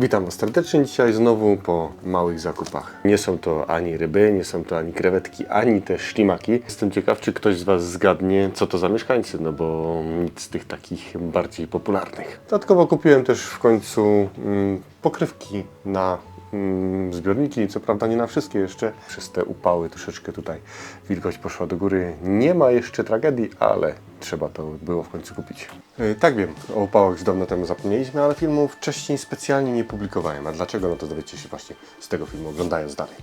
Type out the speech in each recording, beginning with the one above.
Witam Was serdecznie dzisiaj znowu po małych zakupach. Nie są to ani ryby, nie są to ani krewetki, ani też ślimaki. Jestem ciekaw, czy ktoś z Was zgadnie, co to za mieszkańcy, no bo nic z tych takich bardziej popularnych. Dodatkowo kupiłem też w końcu mm, pokrywki na zbiorniki, co prawda nie na wszystkie jeszcze. Przez te upały troszeczkę tutaj wilgoć poszła do góry. Nie ma jeszcze tragedii, ale trzeba to było w końcu kupić. Yy, tak wiem, o upałach już dawno temu zapomnieliśmy, ale filmu wcześniej specjalnie nie publikowałem. A dlaczego? No to dowiecie się właśnie z tego filmu, oglądając dalej.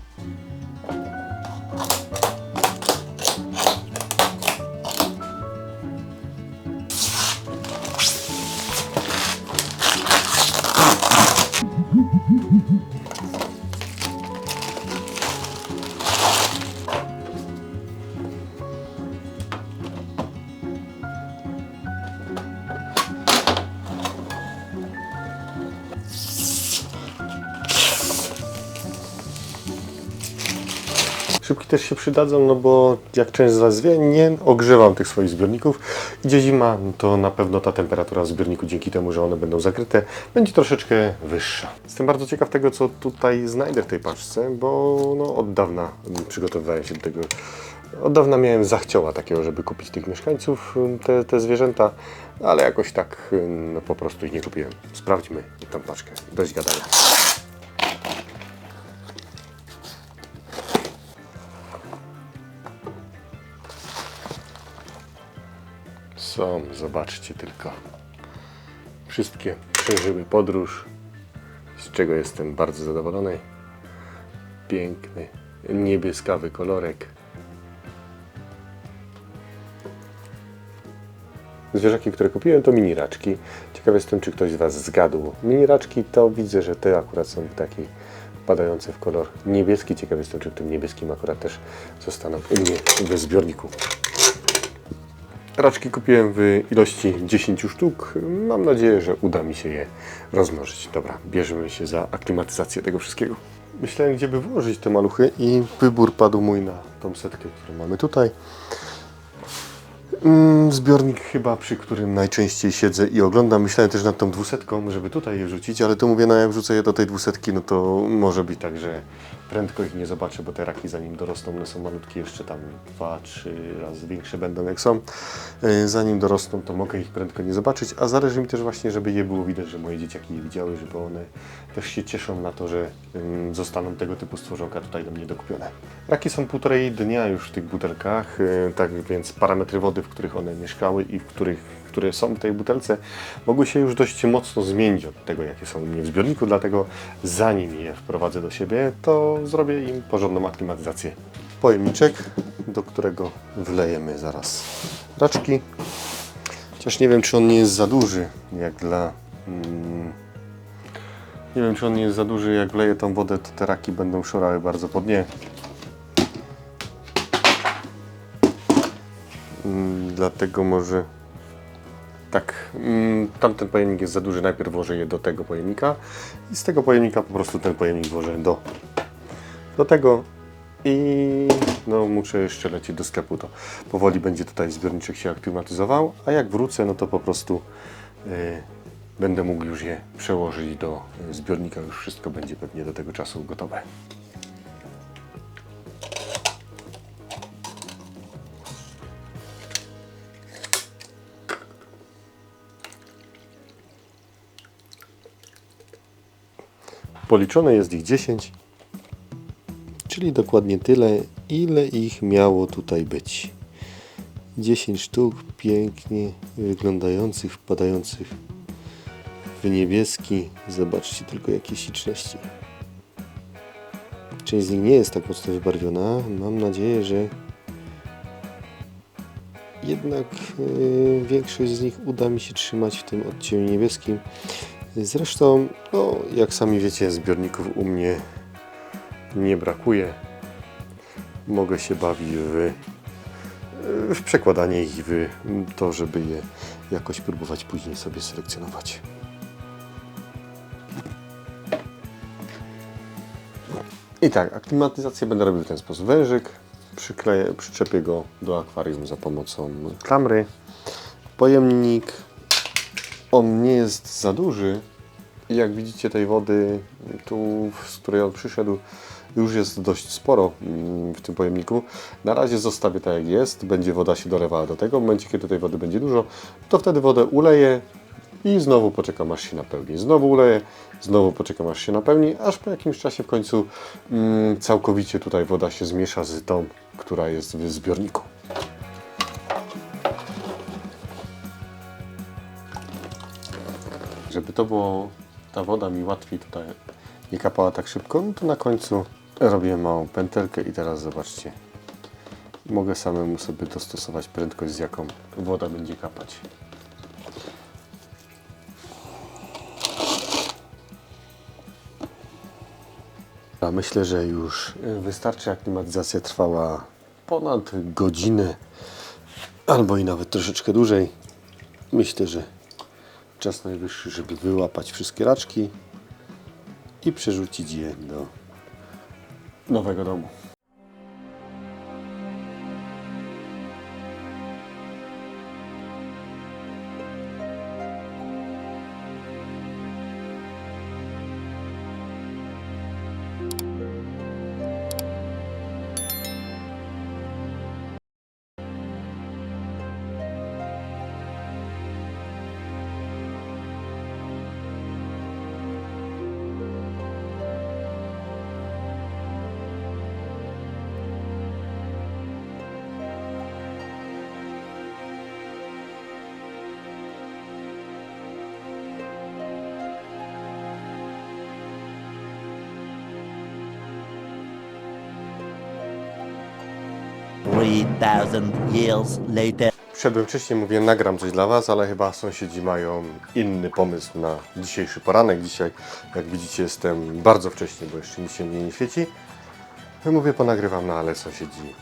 Szybki też się przydadzą, no bo jak część z Was wie, nie ogrzewam tych swoich zbiorników. Idzie zima, no to na pewno ta temperatura w zbiorniku, dzięki temu, że one będą zakryte, będzie troszeczkę wyższa. Jestem bardzo ciekaw tego, co tutaj znajdę w tej paczce, bo no, od dawna przygotowywałem się do tego. Od dawna miałem zachcioła takiego, żeby kupić tych mieszkańców, te, te zwierzęta, ale jakoś tak no, po prostu ich nie kupiłem. Sprawdźmy tą paczkę, dość gadania. Są, zobaczcie tylko. Wszystkie przeżyły podróż, z czego jestem bardzo zadowolony. Piękny, niebieskawy kolorek. Zwierzaki, które kupiłem, to mini raczki. Ciekaw jestem, czy ktoś z Was zgadł. Mini raczki to widzę, że te akurat są takie padające w kolor niebieski. Ciekaw jestem, czy w tym niebieskim akurat też zostaną u mnie w zbiorniku. Raczki kupiłem w ilości 10 sztuk. Mam nadzieję, że uda mi się je rozmnożyć. Dobra, bierzemy się za aklimatyzację tego wszystkiego. Myślałem, gdzie by włożyć te maluchy i wybór padł mój na tą setkę, którą mamy tutaj. Mm, Zbiornik chyba, przy którym najczęściej siedzę i oglądam. Myślałem też nad tą dwusetką, żeby tutaj je wrzucić, ale to mówię, no jak wrzucę je do tej dwusetki, no to może być tak, że prędko ich nie zobaczę, bo te raki zanim dorosną, one są malutkie, jeszcze tam dwa, trzy razy większe będą jak są. E, Zanim dorosną, to mogę ich prędko nie zobaczyć, a zależy mi też właśnie, żeby je było widać, że moje dzieciaki je widziały, żeby one też się cieszą na to, że ym, zostaną tego typu stworzonka tutaj do mnie dokupione. Raki są półtorej dnia już w tych butelkach, e, tak więc parametry wody, w których one mieszkały i w których, które są w tej butelce, mogły się już dość mocno zmienić od tego, jakie są u mnie w zbiorniku, dlatego zanim je wprowadzę do siebie, to zrobię im porządną aklimatyzację. Pojemniczek, do którego wlejemy zaraz raczki. Chociaż nie wiem, czy on nie jest za duży, jak dla... Mm, nie wiem, czy on nie jest za duży, jak wleję tą wodę, to te raki będą szorały bardzo po dnie. Dlatego może tak, mm, tamten pojemnik jest za duży, najpierw włożę je do tego pojemnika i z tego pojemnika po prostu ten pojemnik włożę do, do tego i no muszę jeszcze lecieć do sklepu, to powoli będzie tutaj zbiorniczek się aklimatyzował, a jak wrócę, no to po prostu y, będę mógł już je przełożyć do y, zbiornika, już wszystko będzie pewnie do tego czasu gotowe. Policzone jest ich 10, czyli dokładnie tyle, ile ich miało tutaj być. 10 sztuk pięknie wyglądających, wpadających w niebieski. Zobaczcie tylko jakie śliczności. Część z nich nie jest tak mocno wybarwiona. Mam nadzieję, że jednak yy, większość z nich uda mi się trzymać w tym odcieniu niebieskim. Zresztą, no, jak sami wiecie, zbiorników u mnie nie brakuje. Mogę się bawić w, w przekładanie ich w to, żeby je jakoś próbować później sobie selekcjonować. I tak, aklimatyzację będę robił w ten sposób. Wężyk, przykleję, przyczepię go do akwarium za pomocą klamry. Pojemnik, on nie jest za duży, jak widzicie tej wody, tu z której on przyszedł, już jest dość sporo mm, w tym pojemniku. Na razie zostawię tak jak jest, będzie woda się dolewała do tego. W momencie, kiedy tej wody będzie dużo, to wtedy wodę uleję i znowu poczekam aż się napełni. Znowu uleję, znowu poczekam aż się napełni, aż po jakimś czasie w końcu mm, całkowicie tutaj woda się zmiesza z tą, która jest w zbiorniku. Było, ta woda mi łatwiej tutaj nie kapała tak szybko, no to na końcu robię małą pętelkę i teraz zobaczcie. Mogę samemu sobie dostosować prędkość, z jaką woda będzie kapać. A myślę, że już wystarczy. Aklimatyzacja trwała ponad godzinę, albo i nawet troszeczkę dłużej. Myślę, że czas najwyższy, żeby wyłapać wszystkie raczki i przerzucić je do nowego domu. Three thousand years later. Mówię, nagram coś dla Was, ale chyba sąsiedzi mają inny pomysł na dzisiejszy poranek. Dzisiaj, jak widzicie, jestem bardzo wcześnie, bo jeszcze nic się nie świeci. Mówię, ponagrywam, no ale sąsiedzi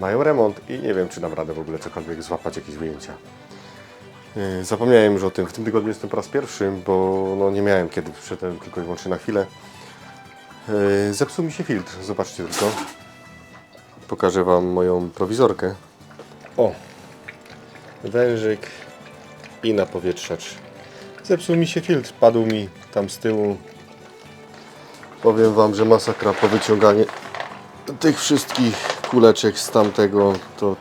mają remont i nie wiem, czy dam radę w ogóle cokolwiek złapać, jakieś wyjęcia. Yy, Zapomniałem już o tym. W tym tygodniu jestem po raz pierwszy, bo no, nie miałem kiedy, przyszedłem tylko i wyłącznie na chwilę. Yy, Zepsuł mi się filtr, zobaczcie tylko. Pokażę Wam moją prowizorkę. O, wężyk i napowietrzacz. Zepsuł mi się filtr, padł mi tam z tyłu. Powiem Wam, że masakra po wyciąganiu tych wszystkich kuleczek z tamtego to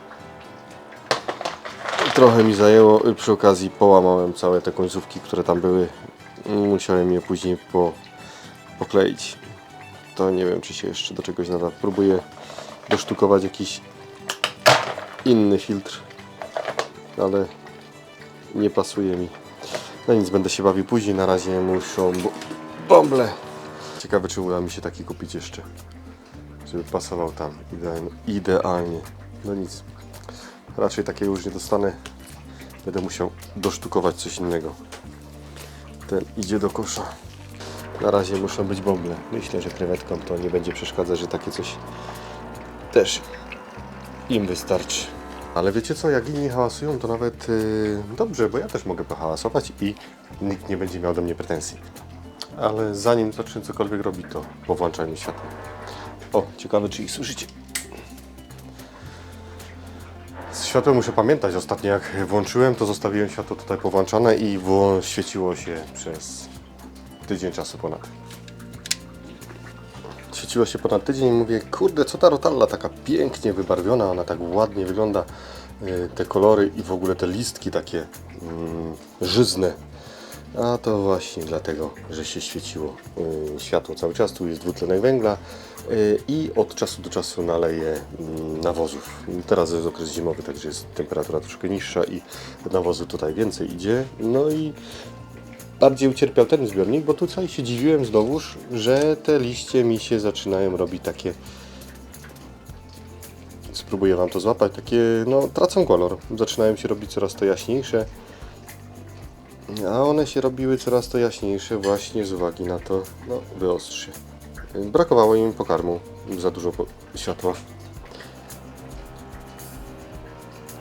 trochę mi zajęło. Przy okazji połamałem całe te końcówki, które tam były. Musiałem je później po, pokleić. To nie wiem, czy się jeszcze do czegoś nada. Próbuję dosztukować jakiś inny filtr ale nie pasuje mi. No nic, będę się bawił później. Na razie muszą bąble. Ciekawe, czy uda mi się taki kupić jeszcze, żeby pasował tam idealnie. idealnie. No nic, raczej takiego już nie dostanę. Będę musiał dosztukować coś innego. Ten idzie do kosza. Na razie muszą być bąble. Myślę, że krewetkom to nie będzie przeszkadzać, że takie coś też im wystarczy. Ale wiecie co, jak inni hałasują, to nawet yy, dobrze, bo ja też mogę pohałasować i nikt nie będzie miał do mnie pretensji. Ale zanim zacznę cokolwiek robić, to po włączaniu światła. O, ciekawe czy ich słyszycie. Z światłem muszę pamiętać. Ostatnio jak włączyłem, to zostawiłem światło tutaj powłączone i świeciło się przez tydzień czasu ponad. Świeciło się ponad tydzień i mówię, kurde, co ta rotalla taka pięknie wybarwiona, ona tak ładnie wygląda, y, te kolory i w ogóle te listki takie mm, żyzne. A to właśnie dlatego, że się świeciło y, światło cały czas, tu jest dwutlenek węgla y, i od czasu do czasu naleję mm, nawozów. Teraz jest okres zimowy, także jest temperatura troszkę niższa i nawozu tutaj więcej idzie. No i bardziej ucierpiał ten zbiornik, bo tutaj się dziwiłem znowuż, że te liście mi się zaczynają robić takie. Spróbuję Wam to złapać. Takie, no, tracą kolor. Zaczynają się robić coraz to jaśniejsze. A one się robiły coraz to jaśniejsze właśnie z uwagi na to, no, wyostrzy. Brakowało im pokarmu. Za dużo po- światła.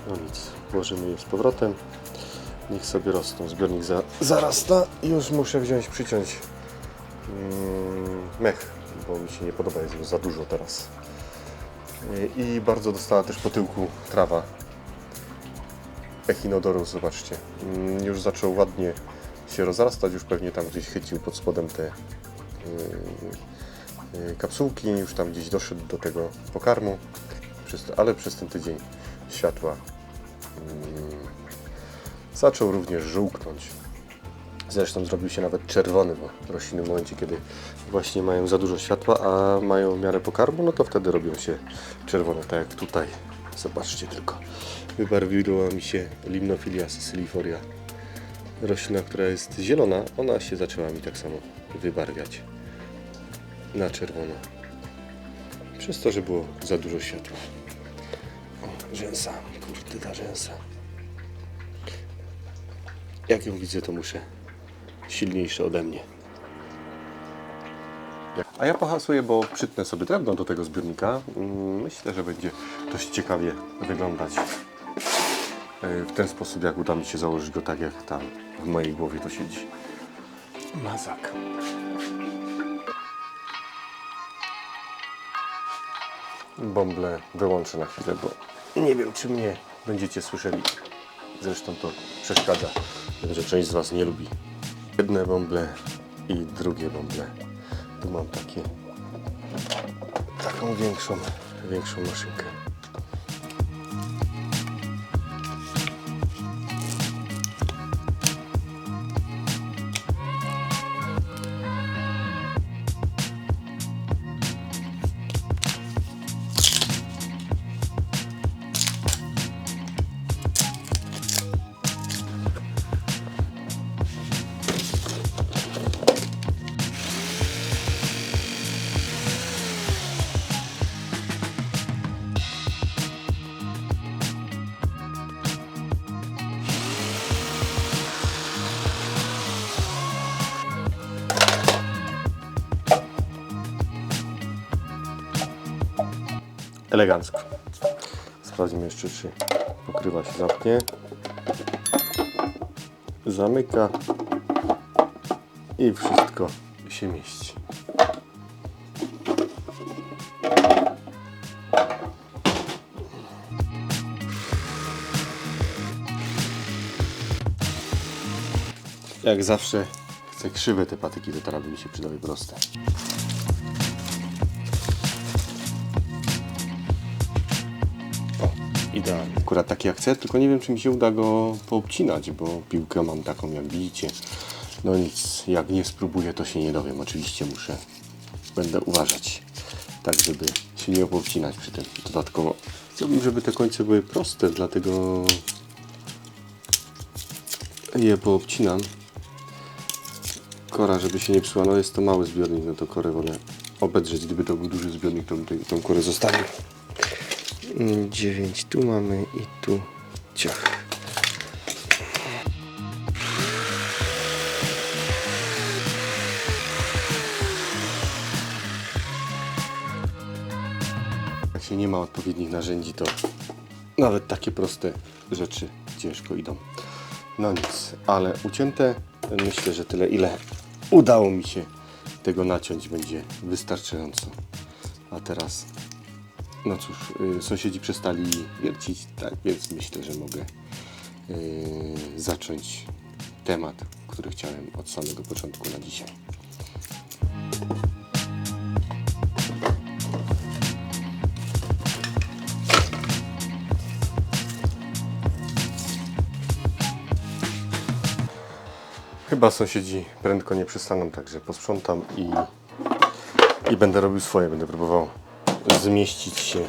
No nic, włożymy je z powrotem. Niech sobie rosną. Zbiornik za, zarasta. Już muszę wziąć, przyciąć mm, mech, bo mi się nie podoba, jest go za dużo teraz. I, I bardzo dostała też po tyłku trawa. Echinodorus, zobaczcie. Mm, Już zaczął ładnie się rozrastać, już pewnie tam gdzieś chycił pod spodem te yy, yy, kapsułki, już tam gdzieś doszedł do tego pokarmu, przez, ale przez ten tydzień światła yy, zaczął również żółknąć. Zresztą zrobił się nawet czerwony, bo rośliny w momencie, kiedy właśnie mają za dużo światła, a mają miarę pokarmu, no to wtedy robią się czerwone, tak jak tutaj. Zobaczcie tylko. Wybarwiła mi się Limnophilia sicilifolia. Roślina, która jest zielona, ona się zaczęła mi tak samo wybarwiać na czerwono. Przez to, że było za dużo światła. O, rzęsa, kurde ta rzęsa. Jak ją widzę, to muszę silniejsze ode mnie. A ja pohasuję, bo przytnę sobie drewno do tego zbiornika. Mm, Myślę, że będzie dość ciekawie wyglądać e, w ten sposób, jak uda mi się założyć go tak, jak tam w mojej głowie to siedzi. Mazak. Bąble wyłączę na chwilę, bo nie wiem, czy mnie będziecie słyszeli. Zresztą to przeszkadza, że część z Was nie lubi. Jedne bąble i drugie bąble. Tu mam takie, taką większą, większą maszynkę. Elegancko. Sprawdzimy jeszcze, czy pokrywa się zamknie. Zamyka i wszystko się mieści. Jak zawsze chcę krzywe te patyki, to teraz by mi się przydały proste. Idealnie. Akurat taki jak chcę, tylko nie wiem, czy mi się uda go poobcinać, bo piłkę mam taką, jak widzicie. No nic, jak nie spróbuję, to się nie dowiem. Oczywiście muszę, będę uważać, tak żeby się nie poobcinać przy tym. Dodatkowo chciałbym, żeby te końce były proste, dlatego je poobcinam. Kora, żeby się nie psuła, no jest to mały zbiornik, no to korę wolę obedrzeć. Gdyby to był duży zbiornik, to bym tą korę zostawił. 9 tu mamy i tu ciach. Jak się nie ma odpowiednich narzędzi, to nawet takie proste rzeczy ciężko idą. No nic, ale ucięte myślę, że tyle ile udało mi się tego naciąć będzie wystarczająco. A teraz no cóż, y, sąsiedzi przestali wiercić, tak więc myślę, że mogę y, zacząć temat, który chciałem od samego początku na dzisiaj. Chyba sąsiedzi prędko nie przestaną, także posprzątam i, i będę robił swoje, będę próbował zmieścić się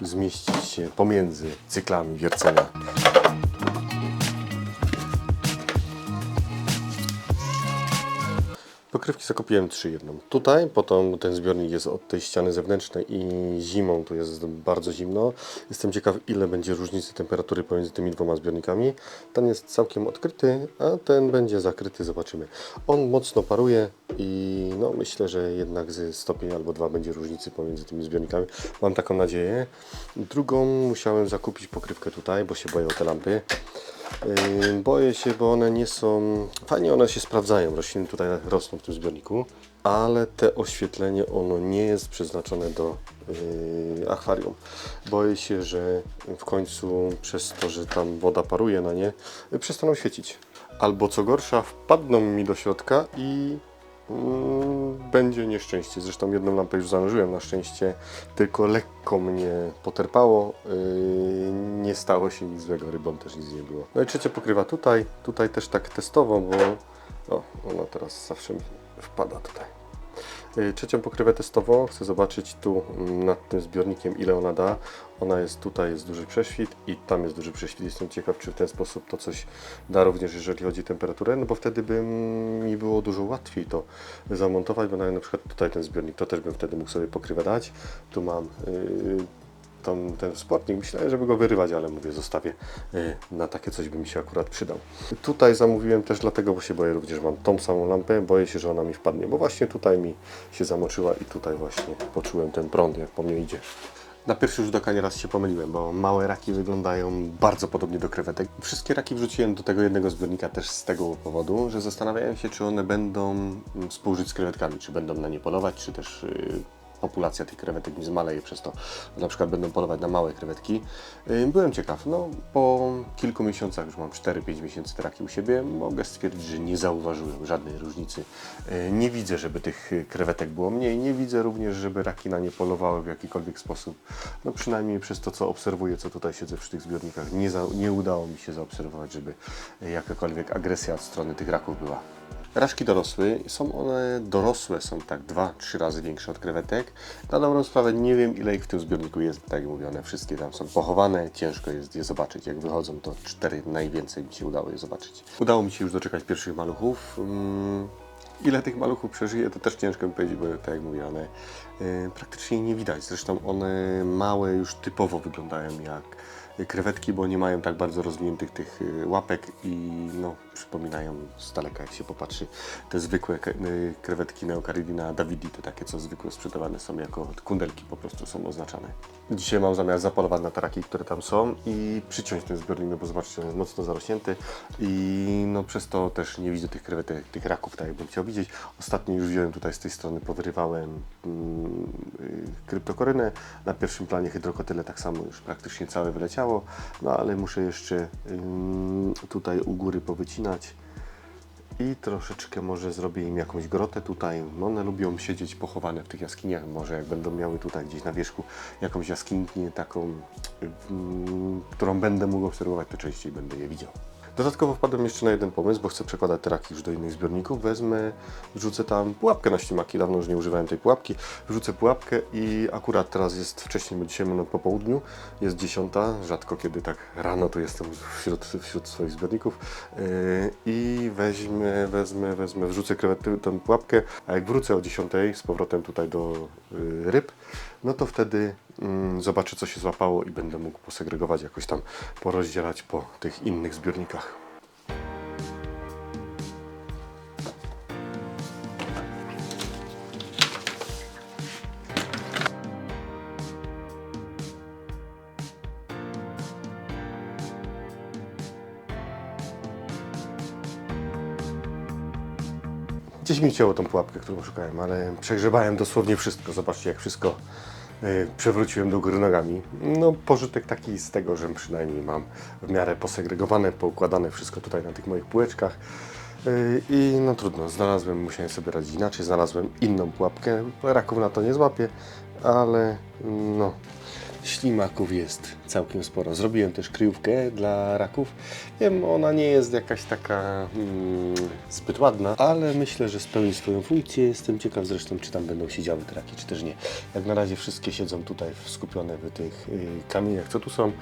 zmieścić się pomiędzy cyklami wiercenia. Pokrywki zakupiłem trzy jedną. Tutaj, potem ten zbiornik jest od tej ściany zewnętrznej i zimą tu jest bardzo zimno. Jestem ciekaw ile będzie różnicy temperatury pomiędzy tymi dwoma zbiornikami. Ten jest całkiem odkryty, a ten będzie zakryty, zobaczymy. On mocno paruje i no myślę, że jednak ze stopień albo dwa będzie różnicy pomiędzy tymi zbiornikami. Mam taką nadzieję. Drugą musiałem zakupić pokrywkę tutaj, bo się boję o te lampy. Boję się, bo one nie są. Fajnie one się sprawdzają. Rośliny tutaj rosną w tym zbiorniku, ale te oświetlenie ono nie jest przeznaczone do yy, akwarium. Boję się, że w końcu przez to, że tam woda paruje na nie, yy, przestaną świecić. albo co gorsza, wpadną mi do środka i będzie nieszczęście. Zresztą jedną lampę już zanurzyłem na szczęście, tylko lekko mnie poterpało. Yy, nie stało się nic złego, rybom też nic nie było. No i trzecia pokrywa tutaj, tutaj też tak testowo, bo o, ona teraz zawsze wpada tutaj. Yy, Trzecią pokrywę testową chcę zobaczyć tu nad tym zbiornikiem ile ona da. Ona jest tutaj, jest duży prześwit i tam jest duży prześwit. Jestem ciekaw, czy w ten sposób to coś da również, jeżeli chodzi o temperaturę, no bo wtedy by mi było dużo łatwiej to zamontować, bo na przykład tutaj ten zbiornik, to też bym wtedy mógł sobie pokrywę dać. Tu mam yy, tą, ten sportnik, myślałem, żeby go wyrywać, ale mówię, zostawię. Yy, na takie coś by mi się akurat przydał. Tutaj zamówiłem też dlatego, bo się boję również, mam tą samą lampę, boję się, że ona mi wpadnie, bo właśnie tutaj mi się zamoczyła i tutaj właśnie poczułem ten prąd, jak po mnie idzie. Na pierwszy rzut oka nieraz się pomyliłem, bo małe raki wyglądają bardzo podobnie do krewetek. Wszystkie raki wrzuciłem do tego jednego zbiornika też z tego powodu, że zastanawiałem się, czy one będą współżyć z krewetkami, czy będą na nie polować, czy też yy, populacja tych krewetek mi zmaleje przez to, na przykład będą polować na małe krewetki. Byłem ciekaw, no po kilku miesiącach, już mam 4-5 miesięcy te raki u siebie, mogę stwierdzić, że nie zauważyłem żadnej różnicy. Nie widzę, żeby tych yy, krewetek było mniej, nie widzę również, żeby raki na nie polowały w jakikolwiek sposób. No przynajmniej przez to, co obserwuję, co tutaj siedzę przy tych zbiornikach, nie, za, nie udało mi się zaobserwować, żeby yy, jakakolwiek agresja od strony tych raków była. Raszki dorosły, są one dorosłe, są tak 2-3 razy większe od krewetek. Na dobrą sprawę nie wiem ile ich w tym zbiorniku jest, tak jak mówię, one wszystkie tam są pochowane, ciężko jest je zobaczyć. Jak wychodzą to cztery najwięcej mi się udało je zobaczyć. Udało mi się już doczekać pierwszych maluchów. Mm, Ile tych maluchów przeżyje, to też ciężko mi powiedzieć, bo tak jak mówię, one y, praktycznie nie widać. Zresztą one małe już typowo wyglądają jak krewetki, bo nie mają tak bardzo rozwiniętych tych y, łapek i no, przypominają z daleka, jak się popatrzy, te zwykłe y, krewetki Neocaridina davidi, te takie, co zwykle sprzedawane są jako kundelki, po prostu są oznaczane. Dzisiaj mam zamiar zapolować na taraki, które tam są i przyciąć ten zbiornik, no bo zobaczcie, on jest mocno zarośnięty i no przez to też nie widzę tych krewetek, tych raków, tak jakbym chciał widzieć. Ostatnio już wziąłem tutaj z tej strony, powyrywałem mm, y, kryptokorynę, na pierwszym planie hydrokotyle tak samo już praktycznie całe wyleciało, no ale muszę jeszcze ym, tutaj u góry powycinać. I troszeczkę może zrobię im jakąś grotę tutaj. One lubią siedzieć pochowane w tych jaskiniach. Może jak będą miały tutaj gdzieś na wierzchu jakąś jaskinię taką, mm, którą będę mógł obserwować, to częściej będę je widział. Dodatkowo wpadłem jeszcze na jeden pomysł, bo chcę przekładać te raki już do innych zbiorników. Wezmę, wrzucę tam pułapkę na ślimaki. Dawno już nie używałem tej pułapki. Wrzucę pułapkę i akurat teraz jest wcześniej, bo dzisiaj mamy po południu. Jest dziesiąta, rzadko kiedy tak rano to jestem wśród, wśród swoich zbiorników. Yy, I weźmę, wezmę, wezmę, wrzucę tę pułapkę, a jak wrócę o 10 z powrotem tutaj do yy, ryb, no to wtedy mm, zobaczę co się złapało i będę mógł posegregować, jakoś tam porozdzielać po tych innych zbiornikach. Gdzieś mi cięło tą pułapkę, którą szukałem, ale przegrzebałem dosłownie wszystko. Zobaczcie, jak wszystko przewróciłem do góry nogami. No, pożytek taki z tego, że przynajmniej mam w miarę posegregowane, poukładane wszystko tutaj na tych moich półeczkach. Y, I no trudno, znalazłem, musiałem sobie radzić inaczej, znalazłem inną pułapkę. Raków na to nie złapię, ale no, ślimaków jest całkiem sporo. Zrobiłem też kryjówkę dla raków. Wiem, ona nie jest jakaś taka mm, zbyt ładna, ale myślę, że spełni swoją funkcję. Jestem ciekaw zresztą, czy tam będą siedziały te raki, czy też nie. Jak na razie wszystkie siedzą tutaj skupione w tych y, kamieniach, co tu są.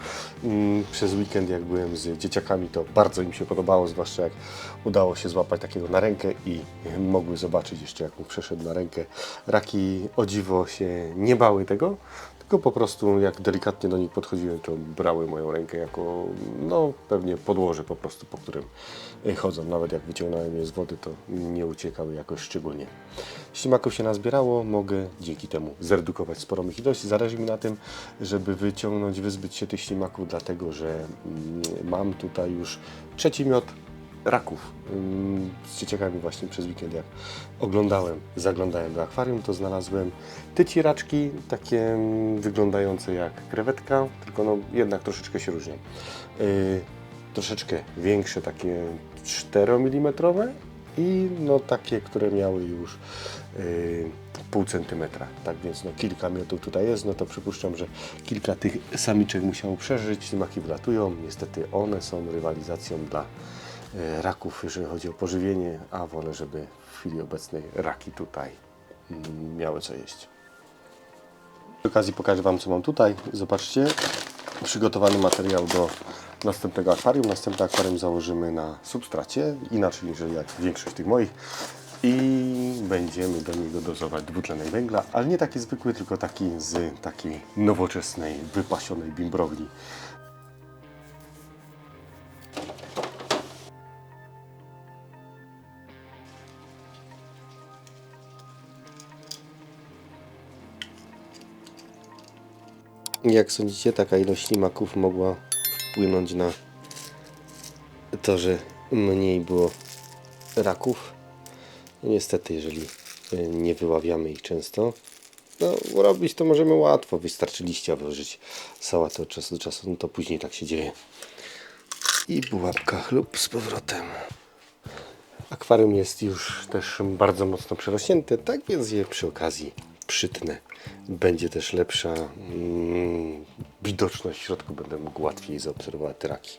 Mm, przez weekend, jak byłem z dzieciakami, to bardzo im się podobało, zwłaszcza jak udało się złapać takiego na rękę i y, mogły zobaczyć jeszcze, jak mu przeszedł na rękę. Raki o dziwo się nie bały tego, tylko po prostu jak delikatnie do nich podchodziłem, to brały moją rękę jako, no pewnie podłoże po prostu, po którym y, chodzą. Nawet jak wyciągnąłem je z wody, to nie uciekały jakoś szczególnie. Ślimaków się nazbierało, mogę dzięki temu zredukować sporą ich ilość. Zależy mi na tym, żeby wyciągnąć, wyzbyć się tych ślimaków, dlatego że mm, mam tutaj już trzeci miot raków. Z dzieciakami właśnie przez weekend jak oglądałem, zaglądałem do akwarium, to znalazłem tyci raczki, takie wyglądające jak krewetka, tylko no jednak troszeczkę się różnią. Yy, troszeczkę większe, takie 4 mm i no takie, które miały już yy, pół centymetra. Tak więc no, kilka miotów tutaj jest, no to przypuszczam, że kilka tych samiczek musiało przeżyć, maki wlatują. Niestety one są rywalizacją dla raków, jeżeli chodzi o pożywienie, a wolę, żeby w chwili obecnej raki tutaj mm, miały co jeść. Przy okazji pokażę Wam, co mam tutaj. Zobaczcie, przygotowany materiał do następnego akwarium. Następne akwarium założymy na substracie, inaczej niż jak większość tych moich. I będziemy do niego dozować dwutlenek węgla, ale nie taki zwykły, tylko taki z takiej nowoczesnej, wypasionej bimbrowni. Jak sądzicie, taka ilość ślimaków mogła wpłynąć na to, że mniej było raków? No niestety, jeżeli y, nie wyławiamy ich często, no robić to możemy łatwo, wystarczy liścia włożyć sałatę od czasu do czasu, no to później tak się dzieje. I pułapka lub z powrotem. Akwarium jest już też bardzo mocno przerośnięte, tak więc je przy okazji przytnę. Będzie też lepsza mm, widoczność w środku, będę mógł łatwiej zaobserwować raki.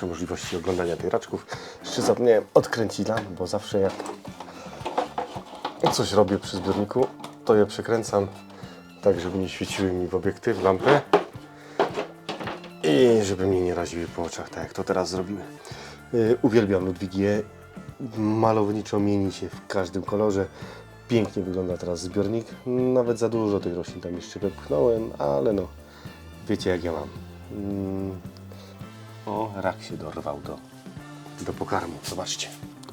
Mm, lepsze możliwości oglądania tych raczków. Jeszcze zapomniałem odkręcić lamp, bo zawsze jak coś robię przy zbiorniku, to je przekręcam tak, żeby nie świeciły mi w obiektyw lampy i żeby mnie nie raziły po oczach, tak jak to teraz zrobiły. Yy, Uwielbiam Ludwigię. Malowniczo mieni się w każdym kolorze. Pięknie wygląda teraz zbiornik. Nawet za dużo tych roślin tam jeszcze wepchnąłem, ale no, wiecie jak ja mam. O, rak się dorwał do, do pokarmu. Zobaczcie.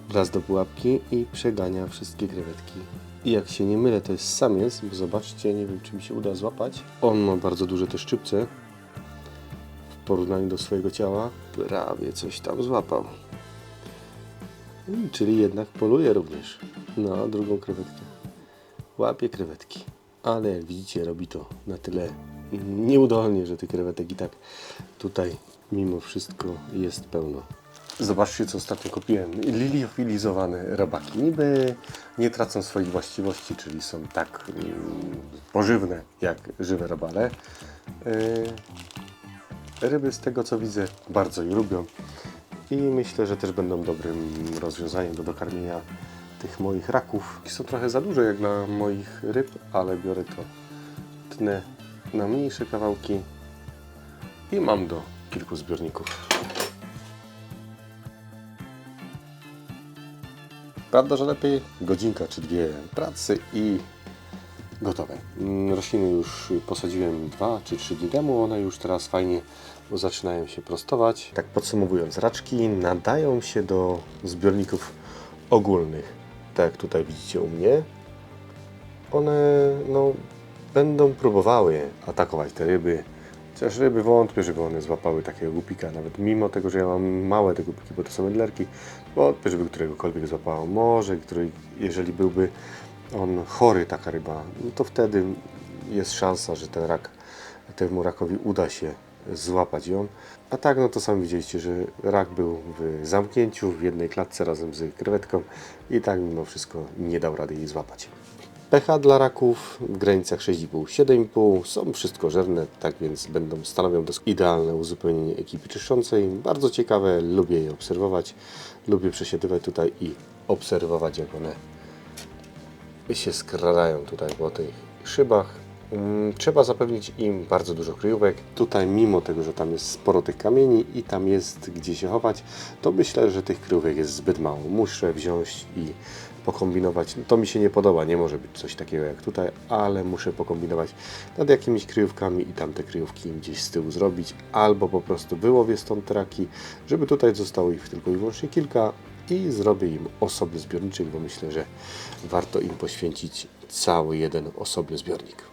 Wlazł do pułapki i przegania wszystkie krewetki. I jak się nie mylę, to jest samiec, bo zobaczcie, nie wiem czy mi się uda złapać. On ma bardzo duże te szczypce w porównaniu do swojego ciała. Prawie coś tam złapał. Mm, Czyli jednak poluje również na drugą krewetkę. Łapie krewetki. Ale jak widzicie, robi to na tyle nieudolnie, że tych krewetek i tak tutaj mimo wszystko jest pełno. Zobaczcie, co ostatnio kupiłem. Liliofilizowane robaki. Niby nie tracą swoich właściwości, czyli są tak mm, pożywne jak żywe robale. Yy, ryby z tego co widzę bardzo je lubią i myślę, że też będą dobrym rozwiązaniem do dokarmienia tych moich raków. Są trochę za duże jak dla moich ryb, ale biorę to, tnę na mniejsze kawałki i mam do kilku zbiorników. Prawda, że lepiej godzinka czy dwie pracy i gotowe. Mm, Rośliny już posadziłem dwa czy trzy dni temu, one już teraz fajnie zaczynają się prostować. Tak podsumowując, raczki nadają się do zbiorników ogólnych, tak jak tutaj widzicie u mnie. One no, będą próbowały atakować te ryby, chociaż ryby wątpię, żeby one złapały takiego głupika, nawet mimo tego, że ja mam małe te głupiki, bo to są mydlerki, wątpię, żeby któregokolwiek złapało. Może, który, jeżeli byłby on chory, taka ryba, no to wtedy jest szansa, że ten rak, temu rakowi uda się złapać ją. A tak, no to sami widzieliście, że rak był w zamknięciu, w jednej klatce razem z krewetką i tak mimo wszystko nie dał rady jej złapać. pH dla raków w granicach 6,5-7,5 są wszystkożerne, tak więc będą stanowią idealne uzupełnienie ekipy czyszczącej. Bardzo ciekawe, lubię je obserwować, lubię przesiadywać tutaj i obserwować jak one się skradają tutaj po tych szybach. Mm, Trzeba zapewnić im bardzo dużo kryjówek. Tutaj, mimo tego, że tam jest sporo tych kamieni i tam jest gdzie się chować, to myślę, że tych kryjówek jest zbyt mało. Muszę wziąć i pokombinować. No, to mi się nie podoba, nie może być coś takiego jak tutaj, ale muszę pokombinować nad jakimiś kryjówkami i tamte kryjówki gdzieś z tyłu zrobić, albo po prostu wyłowię stąd traki, żeby tutaj zostało ich tylko i wyłącznie kilka i zrobię im osobny zbiorniczek, bo myślę, że warto im poświęcić cały jeden osobny zbiornik.